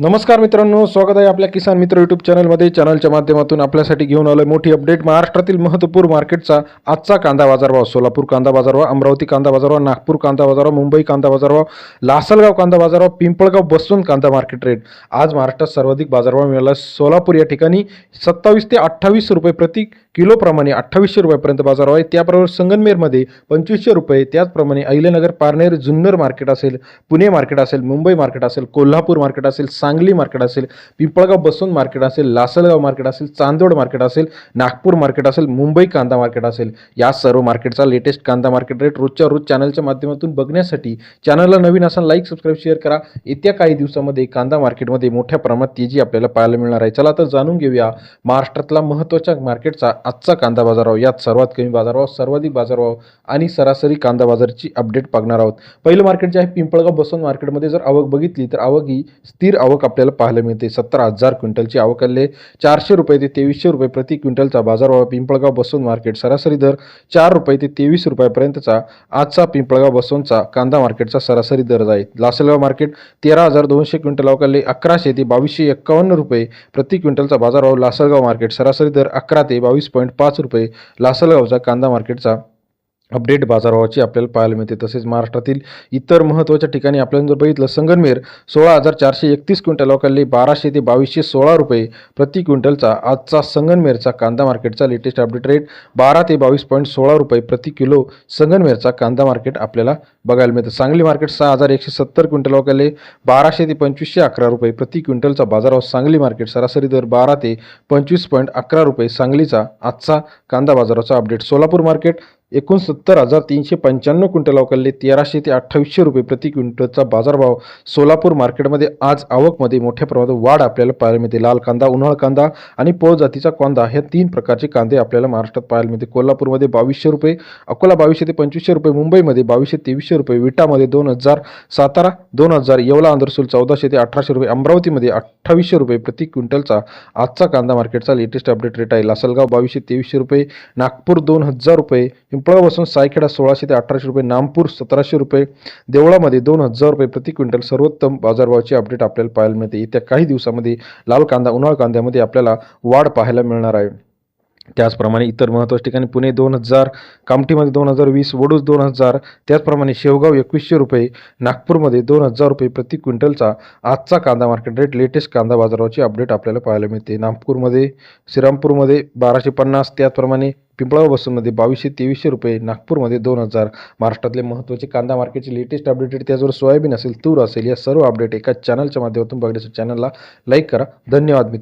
नमस्कार मित्रांनो स्वागत आहे आपल्या किसान मित्र यूट्यूब चॅनलमध्ये चॅनलच्या माध्यमातून आपल्यासाठी घेऊन आलोय मोठी अपडेट महाराष्ट्रातील महत्त्वपूर्ण मार्केटचा आजचा कांदा बाजारभाव. सोलापूर कांदा बाजारभाव अमरावती कांदा बाजारभाव नागपूर कांदा बाजारभाव मुंबई कांदा बाजारभाव लासलगाव कांदा बाजारभाव पिंपळगाव बसवंत कांदा मार्केट रेट आज महाराष्ट्रात सर्वाधिक बाजारभाव मिळाला सोलापूर या ठिकाणी. सत्तावीस ते अठ्ठावीस रुपये प्रति किलोप्रमाणे अठ्ठावीसशे रुपयापर्यंत बाजारभाव आहे. त्याबरोबर संगनमेरमध्ये पंचवीसशे रुपये त्याचप्रमाणे अहिलेनगर पारनेर जुन्नर मार्केट असेल पुणे मार्केट असेल मुंबई मार्केट असेल कोल्हापूर मार्केट असेल सांगली मार्केट असेल पिंपळगाव बसून मार्केट असेल लासलगाव मार्केट असेल चांदोड मार्केट असेल नागपूर मार्केट असेल मुंबई कांदा मार्केट असेल या सर्व मार्केटचा लेटेस्ट कांदा मार्केट रेट रोजच्या रोज चॅनलच्या माध्यमातून बघण्यासाठी चॅनलला नवीन असाल लाईक सबस्क्राईब शेअर करा. येत्या काही दिवसामध्ये कांदा मार्केटमध्ये मोठ्या प्रमाणात तेजी आपल्याला पाहायला मिळणार आहे. चला तर जाणून घेऊया महाराष्ट्रातला महत्त्वाच्या मार्केटचा आजचा कांदा बाजारभाव. यात सर्वात कमी बाजारभाव सर्वाधिक बाजारभाव आणि सरासरी कांदा बाजारची अपडेट बघणार आहोत. पहिलं मार्केट जे आहे पिंपळगाव बसवंत मार्केटमध्ये जर आवक बघितली तर आवक ही स्थिर आवक आपल्याला पाहायला मिळते. सत्तर हजार क्विंटलची आवक आले चारशे रुपये ते तेवीसशे रुपये प्रति क्विंटलचा बाजारभाव पिंपळगाव बसून मार्केट सरासरी दर चार रुपये ते तेवीस रुपयापर्यंतचा. आजचा पिंपळगाव बसूनचा कांदा मार्केटचा सरासरी दर आहे. लासलगाव मार्केट तेरा हजार दोनशे क्विंटल अवकाले अकराशे ते बावीसशे एक्कावन्न रुपये प्रति क्विंटलचा बाजारभाव लासलगाव मार्केट सरासरी दर अकरा ते बावीस पॉईंट पाच रुपये लासलगावचा कांदा मार्केटचा अपडेट बाजारभावाची आपल्याला पाहायला मिळते. तसेच महाराष्ट्रातील इतर महत्त्वाच्या ठिकाणी आपल्याला जर बघितलं संगनमेर सोळा हजार चारशे एकतीस क्विंटल अवकाली बाराशे ते बावीसशे सोळा रुपये प्रति क्विंटलचा आजचा संगनमेरचा कांदा मार्केटचा लेटेस्ट अपडेट रेट बारा ते बावीस पॉईंट सोळा रुपये प्रति किलो संगनमेरचा कांदा मार्केट आपल्याला बघायला मिळतं. सांगली मार्केट सहा हजार एकशे सत्तर क्विंटल अवकाले बाराशे ते पंचवीसशे अकरा रुपये प्रति क्विंटलचा बाजारभाव सांगली मार्केट सरासरी दर बारा ते पंचवीस पॉईंट अकरा रुपये सांगलीचा आजचा कांदा बाजाराचा अपडेट सोलापूर मार्केट एकोणसत्तर हजार तीनशे पंच्याण्णव क्विंटल अवकालले तेराशे ते अठ्ठावीसशे रुपये प्रति क्विंटलचा बाजारभाव सोलापूर मार्केटमध्ये आज आवकमध्ये मोठ्या प्रमाणात वाढ आपल्याला पाहायला मिळते. लाल कांदा उन्हाळ कांदा आणि पोळ जातीचा कांदा ह्या तीन प्रकारचे कांदे आपल्याला महाराष्ट्रात पाहायला मिळते. कोल्हापूरमध्ये बावीसशे रुपये अकोला बावीसशे ते पंचवीसशे रुपये मुंबईमध्ये बावीसशे तेवीसशे रुपये विटामध्ये दोन हजार सातारा दोन हजार येवला अंदरसूल चौदाशे ते अठराशे रुपये अमरावतीमध्ये अठ्ठावीसशे रुपये प्रति क्विंटलचा आजचा कांदा मार्केटचा लेटेस्ट अपडेट रेट आहे. लासलगाव बावीसशे तेवीसशे रुपये नागपूर दोन हजार रुपये पिंपळापासून बसून सायखेडा सोळाशे ते अठराशे रुपये नामपूर सतराशे रुपये देवळामध्ये दोन हजार रुपये प्रति क्विंटल सर्वोत्तम बाजारभावाची अपडेट आपल्याला पाहायला मिळते. येत्या काही दिवसामध्ये लाल कांदा उन्हाळ कांद्यामध्ये आपल्याला वाढ पाहायला मिळणार आहे. त्याचप्रमाणे इतर महत्त्वाच्या ठिकाणी पुणे दोन हजार कामठीमध्ये दोन हजार वीस वडूज दोन हजार त्याचप्रमाणे शेवगाव एकवीसशे रुपये नागपूरमध्ये दोन हजार रुपये प्रति क्विंटलचा आजचा कांदा मार्केट रेट लेटेस्ट कांदा बाजाराची अपडेट आपल्याला पाहायला मिळते. नागपूरमध्ये श्रीरामपूरमध्ये बाराशे पन्नास त्याचप्रमाणे पिंपळाव बसूनमध्ये बावीसशे तेवीसशे रुपये नागपूरमध्ये दोन हजार. महाराष्ट्रातले महत्त्वाचे कांदा मार्केटचे लेटेस्ट अपडेटेड त्याचबरोबर सोयाबीन असेल तूर असेल या सर्व अपडेट एका चॅनलच्या माध्यमातून बघण्यासाठी चॅनलला लाईक करा. धन्यवाद मित्र